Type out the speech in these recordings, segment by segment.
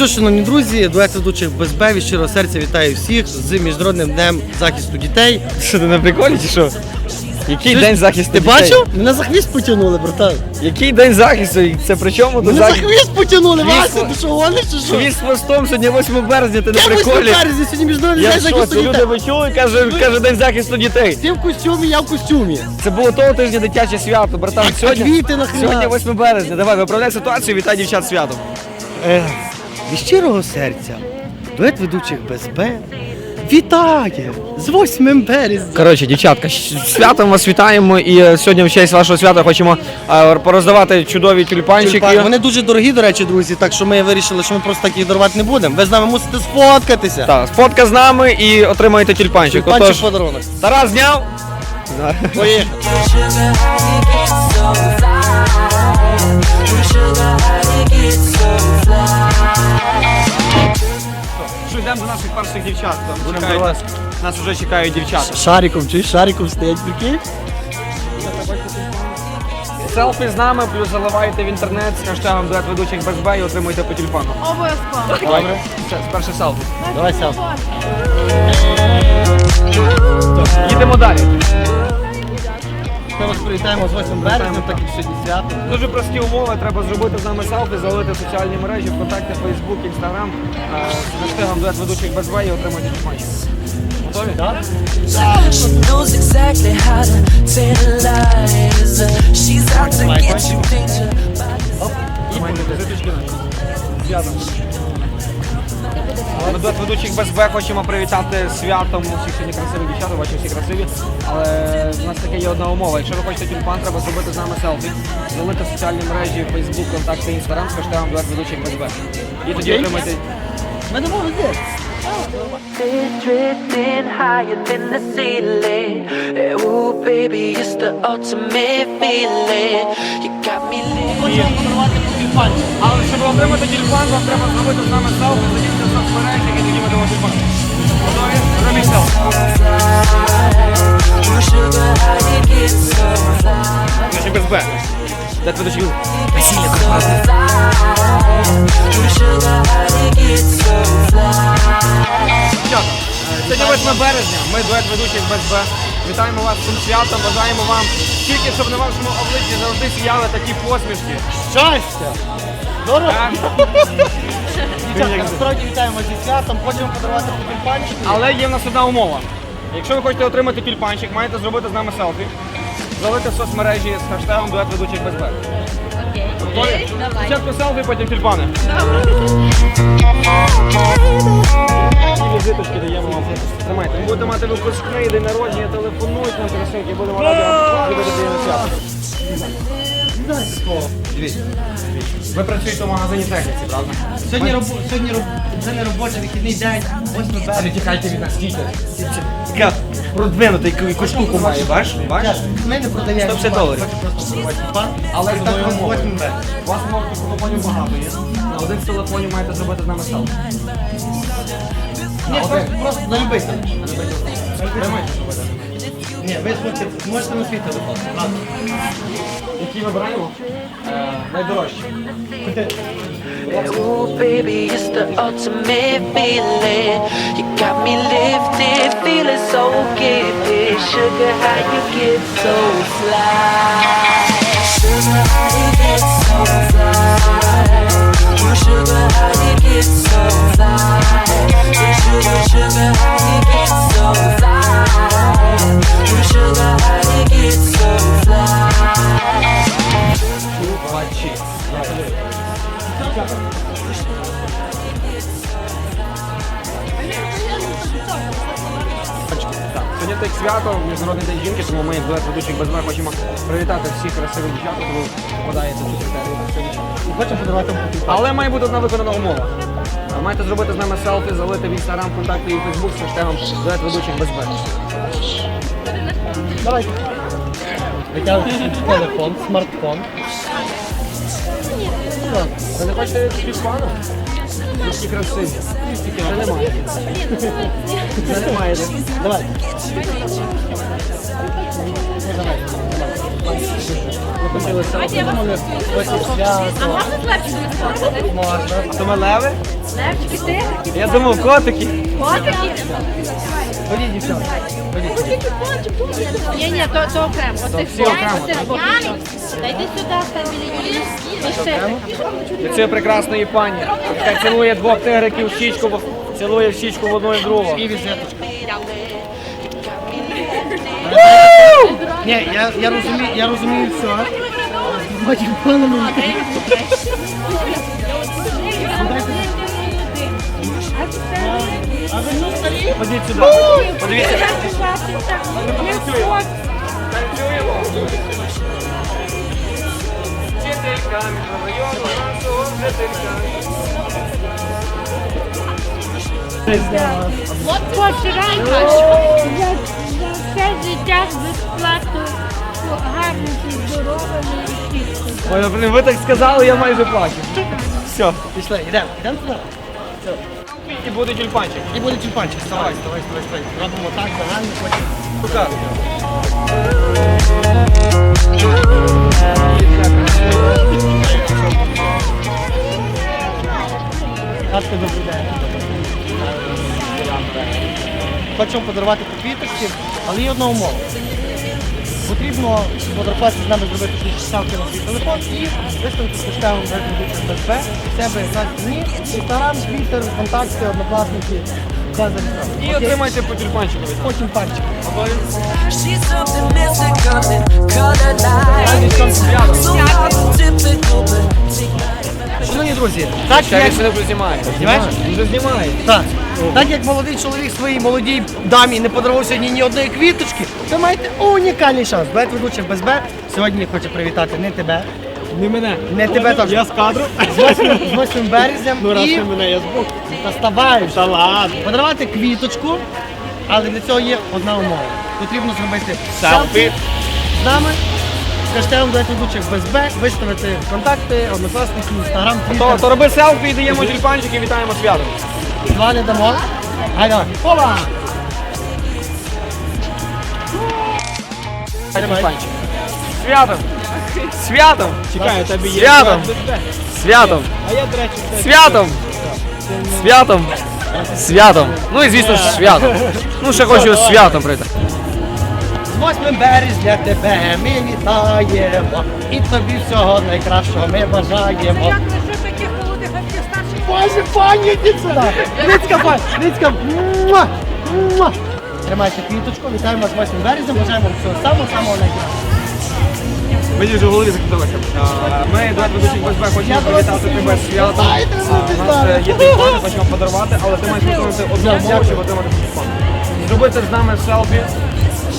Що шановні друзі, дует ведучих без Б від щирого серця вітаю всіх з Міжнародним днем захисту дітей. Що ти на приколі чи що? Який Ти- день захисту Ти дітей? бачив? Мене за хвіст потягнули, братан. Який день захисту? Це при чому до Мене за захисту? хвіст потягнули, Хвіст Вася, ти що гониш чи що? Хвіст хвостом, сьогодні 8 березня, ти на Я приколі? березі, сьогодні Міжнародний Я день що, захисту це люди дітей. ви чули, каже, каже день захисту дітей. Ти в костюмі, я в костюмі. Це було того тижня дитяче свято, братан. Сьогодні, квіти нахрена? сьогодні 8 березня. Давай, виправляй ситуацію, вітай дівчат з святом. Від щирого серця дует ведучих без Б вітає з 8 березня. Коротше, дівчатка, святом вас вітаємо і е, сьогодні в честь вашого свята хочемо е, пороздавати чудові тюльпанчики. Тюльпани. Вони дуже дорогі, до речі, друзі, так що ми вирішили, що ми просто так їх дарувати не будемо. Ви з нами мусите сфоткатися. Так, фотка з нами і отримаєте тюльпанчик. Тюльпанчик Отож, подарунок. Тарас зняв. Поїхали. Йдемо до наших перших дівчат. Там Будемо чекають вас. нас, вже чекають дівчата. Шариком, чи шариком стоять прикинь? Селфі з нами, плюс заливаєте в інтернет з хештегом дует ведучих БСБ і отримуєте по тюльпану. Обов'язково. Добре? Все, перше селфі. Давай селфі. Їдемо далі. Ми вас привітаємо з 8 березня, так як сьогодні свято. Дуже прості умови, треба зробити з нами селфі, залити соціальні мережі, ВКонтакті, Фейсбук, Інстаграм з хештегом дует ведучих без і отримуєте тюльпанчик. Готові? Так. Tantalize. She's Ми дует ведучих без Б хочемо привітати святом усіх сьогодні красивих дівчат, бачу всі красиві. Але в нас таке є одна умова. Якщо ви хочете тюльпан, треба зробити з нами селфі, залити в соціальні мережі Facebook, контакти, Instagram з хештегом дует ведучих без Б. І тоді Окей. отримаєте Ми не молодець. Drifting higher than the ceiling. Ooh, baby, it's the ultimate feeling. You got me living. Хочемо подарувати по. Але щоб отримати тюльпан, вам треба зробити з нами селфі, зайдіть е, сьогодні 8 березня, ми дует ведучих без Б. Вітаємо вас з цим святом, бажаємо вам тільки, щоб на вашому обличчі завжди сіяли такі посмішки. Щастя! Здорово! Дівчатка, насправді вітаємо зі святом. Хочемо подарувати по тюльпанчику. Але є в нас одна умова. Якщо ви хочете отримати тюльпанчик, маєте зробити з нами селфі, залити в соцмережі з хештегом дует ведучих без Б. Готові? Давай. Спочатку селфі, потім тюльпани. І візиточки даємо вам. Тримайте. Ви будете мати випускний, день народження, телефонуйте нам красивки, будемо раді вам свято. Дивіться. Ви працюєте в магазині техніці, правда? Сьогодні, роб... Сьогодні роб... це не робочий вихідний день, 8 березня. Тікайте від нас, стійте. Така продвинута, яку, яку штуку має, бачиш? Бачиш? Ми не продаємо. 150 доларів. Але так умови. 8 березня. У вас може телефонів багато є. На один з телефонів маєте зробити з нами селфі. Ні, просто, просто на любий телефон. Тримайте зробити. Ні, ви можете, можете на свій телефон. Ладно. Які вибираємо? Е, найдорожчі. Ooh, baby, it's the ultimate feeling. You got me lifted, feeling so gifted. Sugar, how you get so fly? Sugar, how you get so fly? Ooh, sugar, how you get so fly? Ooh, sugar, sugar, how you get so fly? Ooh, sugar, how you get so fly? Свято, Міжнародний день жінки, тому ми дует ведучих без мене хочемо привітати всіх красивих дівчат, хто ви попадаєте до критерії на сьогодні. І хочемо подарувати. Але має бути одна виконана умова. А Маєте зробити з нами селфі, залити в інстаграм, контакти і фейсбук з хештегом дует ведучих без мене. Давайте. Телефон, смартфон. Ви не хочете півпану? Такі красиві. Вже немає. Вже немає. Давай. Ну, давай. А можна? Можна. То ми леви? Левчики, тигрики, Я думав, котики. котики. Ходіть, дівчата. Ні, ні, то, то окремо. Оце всі окремо, та йди сюди, стань біля Юлії. Лишити. Від цієї прекрасної пані, яка цілує двох тигриків в щічку, бо цілує в щічку в одну і в другу. І візиточка. Ні, я, я розумію, я розумію все. Потім паном. А ви ну старі? Ходіть сюди. Подивіться. Танцюємо. Вчителька мікрорайону нашого вчителька. Почиранка за все життя безплатно, гарно здоровими і чисто. Ви так сказали, я майже плачу. Все. Пішли, йдемо, йдемо туди. І буде тюльпанчик. І буде тюльпанчик. Вставай, вставай, вставай, вставай. Робимо так, загально, потім. Покажу. Татко, добрий день. Хочемо подарувати по квіточки, але є одна умова. Потрібно фотографувати з нами зробити селфі на свій телефон і виставити з хештегом БСП, себе на дні, інстаграм, твіттер, контакти, однокласники. Все І отримайте по тюльпанчику. typical, but Шановні друзі, так як, вже знімає. Знімаєш? Вже знімає. так, так як молодий чоловік своїй молодій дамі не подарував сьогодні ні одної квіточки, ви маєте унікальний шанс. Дует ведучих без Б сьогодні хоче привітати не тебе, Не мене. не тебе теж. Я з кадру. З 8, з 8 березня і мене, я збоку. та ставаєш. Та ладно. Подарувати квіточку, але для цього є одна умова. Потрібно зробити Селфі. з нами. З хештегом дует ведучих без Б, виставити контакти, однокласники, інстаграм, То, твіттер. то роби селфі і даємо тюльпанчик і вітаємо святом. Два не дамо. Гайда. Опа! Святом. Святом. Чекаю, тобі є. Святом. Святом. А я, до речі, Святом. Святом. Святом. Ну і звісно ж святом. Ну ще хочу святом прийти. З 8 березня тебе ми вітаємо. І тобі всього найкращого ми бажаємо. Боже, пані, іди сюди. Ницька, пані, Ницька. Муа, муа. Тримайте квіточку, вітаємо вас з 8 березня, бажаємо вам всього самого-самого найкращого. Мені вже в голові закрутилося. Ми дует ведучих без хочемо привітати тебе з святом. А, У нас е, є телефон, хочемо подарувати, але ти маєш виконати одну умову, щоб отримати телефон. Зробити з нами селфі,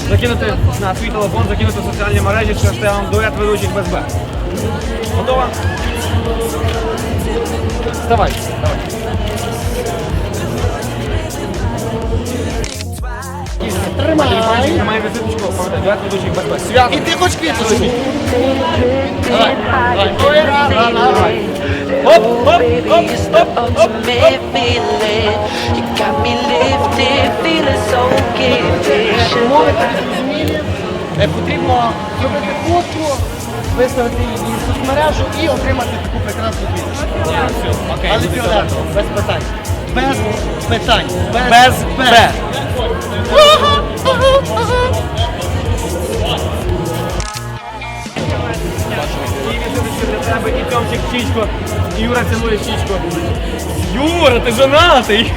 закинути на свій телефон, закинути в соціальні мережі з хештегом дует ведучих без Б. Готова? Вставай. Давай. Тримай. Візиточку, ведучих Свято. І ти хоч квіточку. Давай, давай. Ой, ра, ра, ра. Оп, оп, оп, оп, оп, оп. тобі зрозумілі. Е, Потрібно зробити фотку, виставити її в соцмережу і отримати таку прекрасну квіточку. Але фіолетово, без питань. Без питань. Без Б. І Тьомчик в і Юра цілує в. Юра, ти женатий!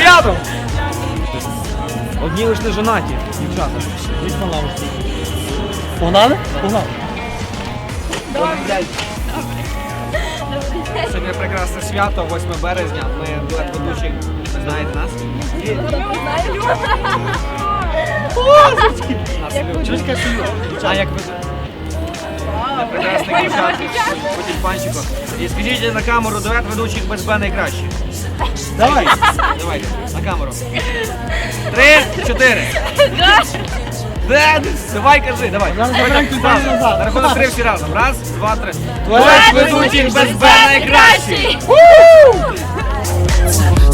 Святом! Одні лиш не жонаті, дівчата. Візьмо лавочку. Погнали? Погнали. Сьогодні прекрасне свято, 8 березня. Ми дует ведучих. Ви знаєте нас? Нас Чуська сію. А як ви прекрасних дівчат по тюльпанчику. І скажіть на камеру дует ведучих без Б найкраще. Давай. Давайте, на камеру. Три, чотири. Да, давай, кажи, давай. На рахунок три всі разом. Раз, два, три. Творець ведуть без Б найкращий.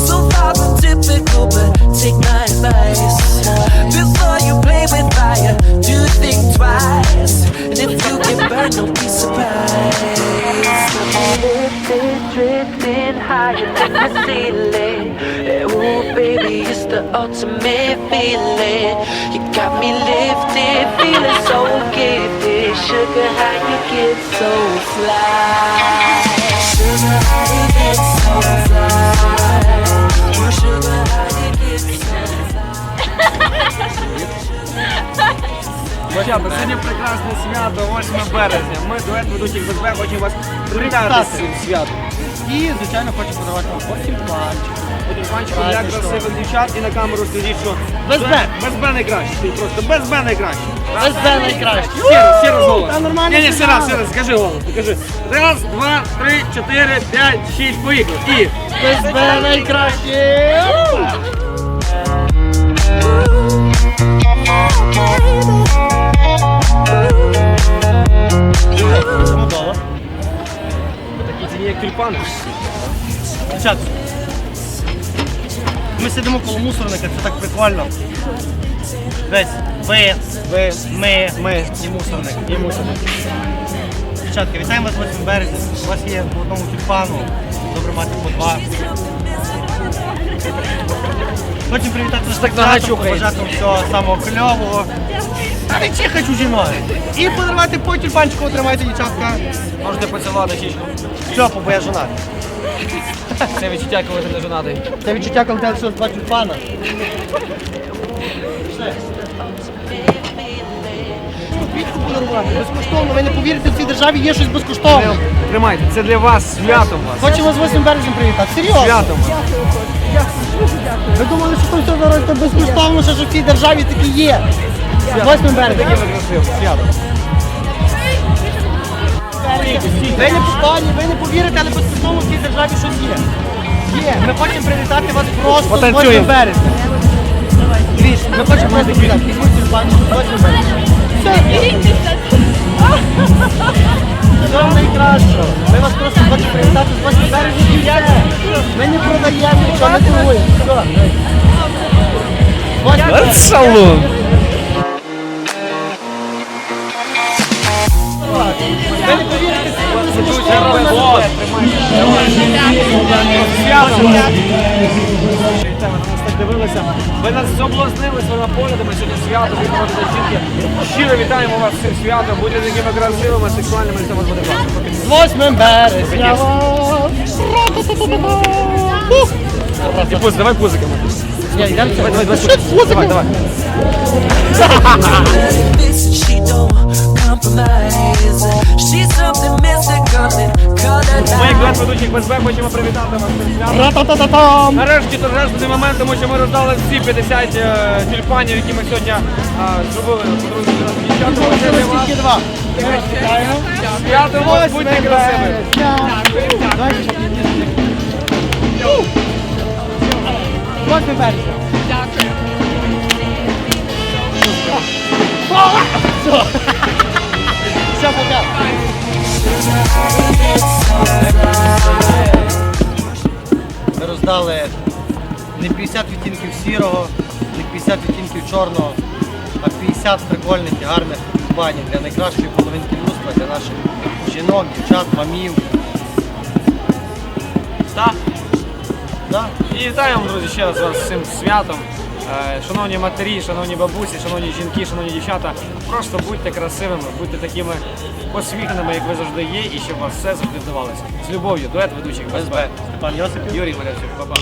So far from typical, but take my advice. Before you play with fire, do think twice. And if you get burned, don't be surprised. Electric drifting higher than the ceiling baby, it's the ultimate feeling. You got me lifted, feeling so gifted. Sugar, how you get so fly? Sugar, how you get so fly? Sugar, how you get so Дівчата, сьогодні прекрасне свято, 8 березня. Ми дует ведучих безбе хочемо вас привітати з цим святом. І, звичайно, хочу подарувати вам потім для Правильно, що? красивих дівчат і на камеру скажіть, що Без Б. Без Б найкраще. Ти просто без Б найкраще. Без Б найкраще. Ще раз, ще голос. Та нормально Ні, ні, ще раз, сказали. ще раз, скажи голос. Покажи. Раз, два, три, чотири, п'ять, шість, поїхали. І. Без Б найкраще. Чому Як тюльпани. Дівчат, ми сидимо коло мусорника, це так прикольно. Весь ви, ви, ми, ми і мусорник, і мусорник. Дівчатка, вітаємо вас 8 березня. У вас є по одному тюльпану, добре мати по два. Хочемо привітати нас так побажати вам всього самого кльового. Та не чихать у. І подарувати по тюльпанчику отримайте, дівчатка. Можете поцілувати чічку. Шльопу, бо я жона. Це відчуття, коли ти не женатий. Це відчуття, коли всього два тюльпана. Все. Квітку подарувати, безкоштовно. Ви не повірите, в цій державі є щось безкоштовне. Тримайте, це для вас святом вас. Хочемо з 8 березня привітати. Серйозно. Святом вас. Ви думали, що там все дорожче безкоштовно, що ж у цій державі таке є. 8 березня. Ви не постані, ви не повірите, але безкоштовно в цій державі щось є. Є. Ми хочемо привітати вас просто з 8 Потанцюємо. березня. Дивіться, ми хочемо просто привітати. Візьміть тюльпан, 8 березня. Все. Всього найкращого. Ми вас просто хочемо привітати з 8 березня і все. Ми не продаємо, нічого не торгуємо. Все. 8 Шалун. Дивилися. Ви нас соблазнили своїми поглядами сьогодні свято, ви проводите жінки. Щиро вітаємо вас цим святом. Будьте такими красивими, сексуальними, і у вас буде класно. з 8 березня. І пуз, давай пузиками. Давай, давай, давай. Давай, Ми, як дует ведучих без хочемо привітати вас святом. Ра-та-та-та-там. Нарешті торжественний момент, тому що ми роздали всі 50 е, тюльпанів, які ми сьогодні а, зробили два. Свято будьте березня. Дякую. Все. Ми роздали не 50 відтінків сірого, не 50 відтінків чорного, а 50 прикольних і гарних банів для найкращої половинки людства, для наших жінок, дівчат, мамів. Так. Да? І вітаємо, друзі, ще раз вас з цим святом. Е, шановні матері, шановні бабусі, шановні жінки, шановні дівчата, просто будьте красивими, будьте такими освітленими, як ви завжди є, і щоб у вас все завжди здавалося. З любов'ю, дует ведучих БСБ. Степан Йосипів, Юрій Малявчук, Па-па.